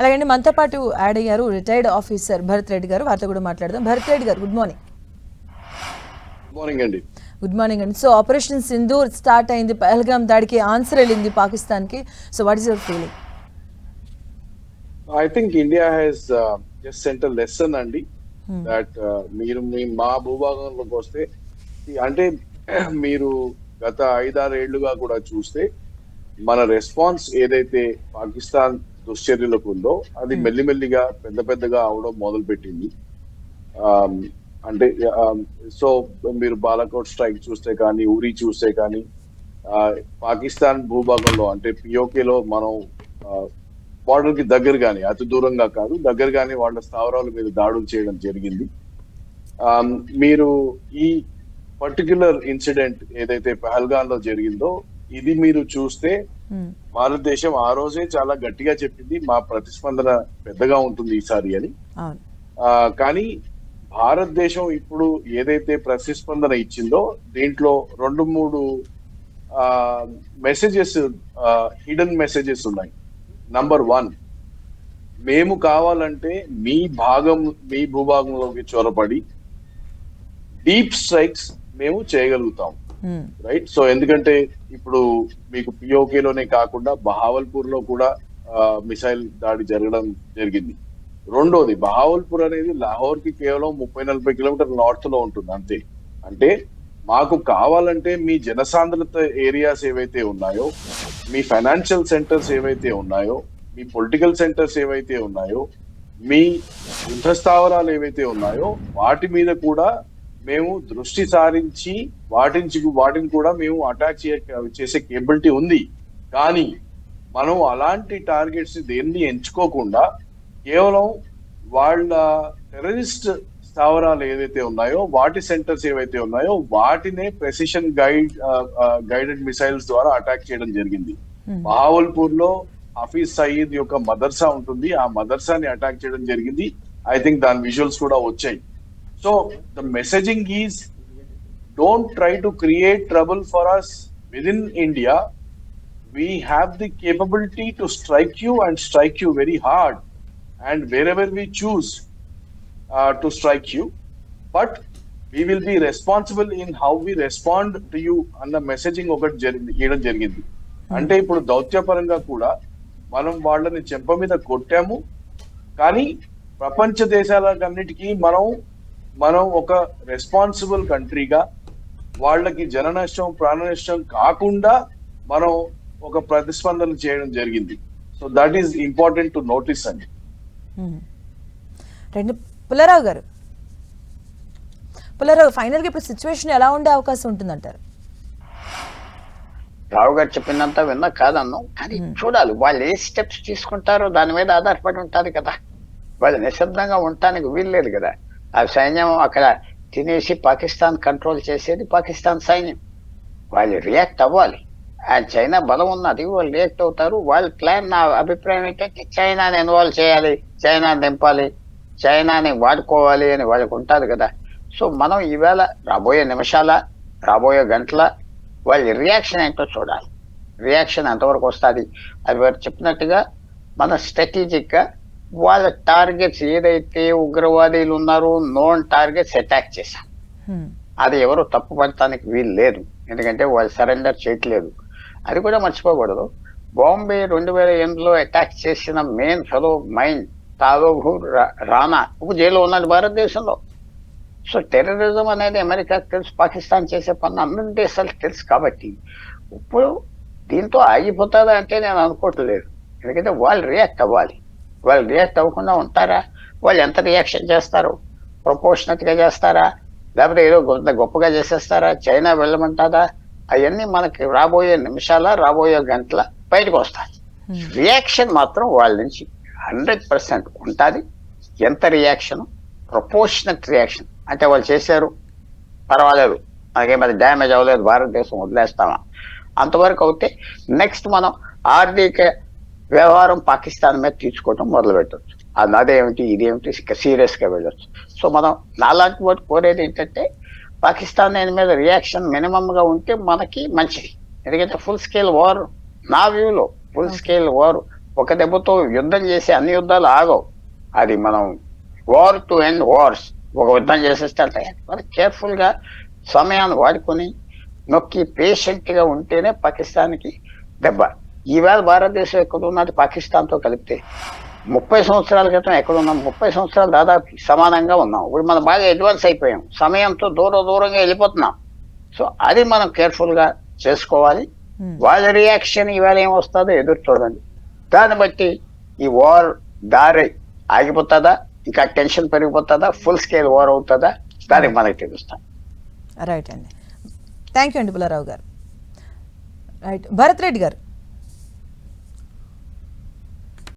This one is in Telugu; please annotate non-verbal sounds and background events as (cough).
అలాగే మనతో పాటు యాడ్ అయ్యారు రిటైర్డ్ ఆఫీసర్ భరత్ రెడ్డి గారు. వారితో కూడా మాట్లాడదాం. భరత్ రెడ్డి గారు గుడ్ మార్నింగ్. గుడ్ మార్నింగ్ అండి. గుడ్ మార్నింగ్ అండి. సో ఆపరేషన్ సింధూర్ స్టార్ట్ అయింది. పహల్గామ్ దాడికి ఆన్సర్ వెళ్ళింది పాకిస్తాన్కి. So what is your feeling? I think India has just sent lesson అండి దట్ మీరు మీ మా భూభాగంలోకి వస్తే అంటే (clears throat) మీరు గత ఐదారు ఏళ్ళుగా కూడా చూస్తే మన రెస్పాన్స్ ఏదైతే పాకిస్తాన్ దుశ్చర్యలకు ఉందో అది మెల్లిమెల్లిగా పెద్ద పెద్దగా అవడం మొదలు పెట్టింది అంటే సో మీరు బాలకోట్ స్ట్రైక్ చూస్తే కానీ ఉరి చూస్తే కానీ ఆ, పాకిస్తాన్ భూభాగంలో అంటే పిఓకే లో మనం బార్డర్కి దగ్గర గాని అతి దూరంగా కాదు దగ్గర గాని వాళ్ళ స్థావరాల మీద దాడులు చేయడం జరిగింది. మీరు ఈ పర్టిక్యులర్ ఇన్సిడెంట్ ఏదైతే పహల్గాన్లో జరిగిందో ఇది మీరు చూస్తే భారతదేశం ఆ రోజే చాలా గట్టిగా చెప్పింది మా ప్రతిస్పందన పెద్దగా ఉంటుంది ఈసారి అని. కానీ భారతదేశం ఇప్పుడు ఏదైతే ప్రతిస్పందన ఇచ్చిందో దీంట్లో రెండు మూడు మెసేజెస్ హిడెన్ మెసేజెస్ ఉన్నాయి. నంబర్ వన్ మేము కావాలంటే మీ భాగం మీ భూభాగంలోకి చొరబడి డీప్ స్ట్రైక్స్ మేము చేయగలుగుతాం. Hmm. రైట్ సో ఎందుకంటే ఇప్పుడు మీకు పిఓకేలోనే కాకుండా బహావల్పూర్లో కూడా మిసైల్ దాడి జరగడం జరిగింది. రెండోది బహావల్పూర్ అనేది లాహోర్కి కేవలం ముప్పై నలభై కిలోమీటర్ నార్త్లో ఉంటుంది అంతే. అంటే మాకు కావాలంటే మీ జనసాంద్రత ఏరియాస్ ఏవైతే ఉన్నాయో మీ ఫైనాన్షియల్ సెంటర్స్ ఏవైతే ఉన్నాయో మీ పొలిటికల్ సెంటర్స్ ఏవైతే ఉన్నాయో మీ యుద్ధ స్థావరాలు ఏవైతే ఉన్నాయో వాటి మీద కూడా మేము దృష్టి సారించి వాటించి వాటిని కూడా మేము అటాక్ చేసే కేబిలిటీ ఉంది. కానీ మనం అలాంటి టార్గెట్స్ దేన్ని ఎంచుకోకుండా కేవలం వాళ్ళ టెర్రరిస్ట్ స్థావరాలు ఏవైతే ఉన్నాయో వాటి సెంటర్స్ ఏవైతే ఉన్నాయో వాటినే ప్రెసిషన్ గైడ్ గైడెడ్ మిసైల్స్ ద్వారా అటాక్ చేయడం జరిగింది. బహావల్పూర్లో హఫీజ్ సయీద్ యొక్క మదర్సా ఉంటుంది. ఆ మదర్సాని అటాక్ చేయడం జరిగింది. ఐ థింక్ దాని విజువల్స్ కూడా వచ్చాయి. So the messaging is don't try to create trouble for us within India we have the capability to strike you and strike you very hard and wherever we choose uh, to strike you but we will be responsible in how we respond to you అన్న మెసేజింగ్ ఒకటి జరిగింది ఇవ్వడం జరిగింది అంటే ఇప్పుడు దౌత్యపరంగా కూడా మనం వాళ్ళని చెంప మీద కొట్టాము కానీ ప్రపంచ దేశాలన్నిటికీ మనం మనం ఒక రెస్పాన్సిబుల్ కంట్రీగా వాళ్ళకి జన నష్టం ప్రాణ నష్టం కాకుండా మనం ఒక ప్రతిస్పందన చేయడం జరిగింది. So that is important to notice అండి. రెండు పుల్లారావు గారు. పుల్లారావు ఫైనల్గా ఇప్పుడు సిచ్యువేషన్ ఎలా ఉండే అవకాశం ఉంటుందంటారు? రావు గారు చెప్పినంత విన్నా కాదన్ను కానీ చూడాలి వాళ్ళు ఏ స్టెప్స్ తీసుకుంటారో దాని మీద ఆధారపడి ఉంటుంది కదా. వాళ్ళు నిశ్శబ్దంగా ఉండటానికి వీల్లేదు కదా. ఆ సైన్యం అక్కడ తినేసి పాకిస్తాన్ కంట్రోల్ చేసేది పాకిస్తాన్ సైన్యం. వాళ్ళు రియాక్ట్ అవ్వాలి. అండ్ చైనా బలం ఉన్నది వాళ్ళు రియాక్ట్ అవుతారు. వాళ్ళ ప్లాన్ నా అభిప్రాయం ఏంటంటే చైనాని ఇన్వాల్వ్ చేయాలి చైనా దింపాలి చైనాని వాడుకోవాలి అని వాళ్ళకు ఉంటుంది కదా. సో మనం ఈవేళ రాబోయే నిమిషాల రాబోయే గంటల వాళ్ళ రియాక్షన్ ఏంటో చూడాలి. రియాక్షన్ ఎంతవరకు వస్తుంది? అది వారు చెప్పినట్టుగా మన స్ట్రాటజిక్గా వాళ్ళ టార్గెట్స్ ఏదైతే ఉగ్రవాదీలు ఉన్నారో నోన్ టార్గెట్స్ అటాక్ చేశాం. అది ఎవరు తప్పు పడటానికి వీలు లేదు. ఎందుకంటే వాళ్ళు సరెండర్ చేయట్లేదు. అది కూడా మర్చిపోకూడదు. బాంబే రెండు వేల ఎనిమిదిలో అటాక్ చేసిన మెయిన్ ఫెలో మైండ్ తాలోభు రానా ఇప్పుడు జైల్లో ఉన్నాడు భారతదేశంలో. సో టెర్రరిజం అనేది అమెరికాకి తెలుసు పాకిస్తాన్ చేసే పనులు అన్ని దేశాలకు తెలుసు కాబట్టి ఇప్పుడు దీంతో ఆగిపోతుందా అంటే నేను అనుకోవట్లేదు. ఎందుకంటే వాళ్ళు రియాక్ట్ అవ్వాలి. వాళ్ళు రియాక్ట్ అవ్వకుండా ఉంటారా? వాళ్ళు ఎంత రియాక్షన్ చేస్తారు? ప్రపోర్షనట్గా చేస్తారా? లేకపోతే ఏదో కొంత గొప్పగా చేసేస్తారా? చైనా వెళ్ళమంటారా? అవన్నీ మనకి రాబోయే నిమిషాల రాబోయే గంటల బయటకు వస్తాయి. రియాక్షన్ మాత్రం వాళ్ళ నుంచి హండ్రెడ్ పర్సెంట్ ఉంటుంది. ఎంత రియాక్షన్ ప్రపోర్షనట్ రియాక్షన్ అంటే వాళ్ళు చేశారు పర్వాలేదు. మనకేమైనా డ్యామేజ్ అవ్వలేదు. భారతదేశం వదిలేస్తామా? అంతవరకు అయితే నెక్స్ట్ మనం ఆర్థిక వ్యవహారం పాకిస్తాన్ మీద తీసుకోవటం మొదలు పెట్టచ్చు అది అదేమిటి ఇదేమిటి సీరియస్గా వెళ్ళొచ్చు. సో మనం నాలాంటి వాటి కోరేది ఏంటంటే పాకిస్తాన్ దాని మీద రియాక్షన్ మినిమం గా ఉంటే మనకి మంచిది. ఎందుకంటే ఫుల్ స్కేల్ వార్ నా వ్యూలో ఫుల్ స్కేల్ వార్ ఒక దెబ్బతో యుద్ధం చేసి అన్ని యుద్ధాలు ఆగవు. అది మనం వార్ టు ఎండ్ వార్స్ ఒక యుద్ధం చేసేస్తే అంటే మరి కేర్ఫుల్గా సమయాన్ని వాడుకొని నొక్కి పేషెంట్గా ఉంటేనే పాకిస్తాన్కి దెబ్బ. ఈవేళ భారతదేశం ఎక్కడ ఉన్నది? పాకిస్తాన్తో కలిపితే. ముప్పై సంవత్సరాల క్రితం ఎక్కడ ఉన్నాం? ముప్పై సంవత్సరాలు దాదాపు సమానంగా ఉన్నాం. ఇప్పుడు మనం బాగా అడ్వాన్స్ అయిపోయాం. సమయంతో దూర దూరంగా వెళ్ళిపోతున్నాం. సో అది మనం కేర్ఫుల్గా చేసుకోవాలి. Hmm. వాళ్ళ రియాక్షన్ ఇవాళ ఏం వస్తుందో ఎదురు చూడండి. దాన్ని బట్టి ఈ వార్ దారి ఆగిపోతుందా? ఇంకా టెన్షన్ పెరిగిపోతుందా? ఫుల్ స్కేల్ వార్ అవుతుందా? దానికి మనకి తెలుస్తాం. రైట్ అండి. థ్యాంక్ యూ అండి పుల్లారావు గారు. రైట్ భరత్ రెడ్డి గారు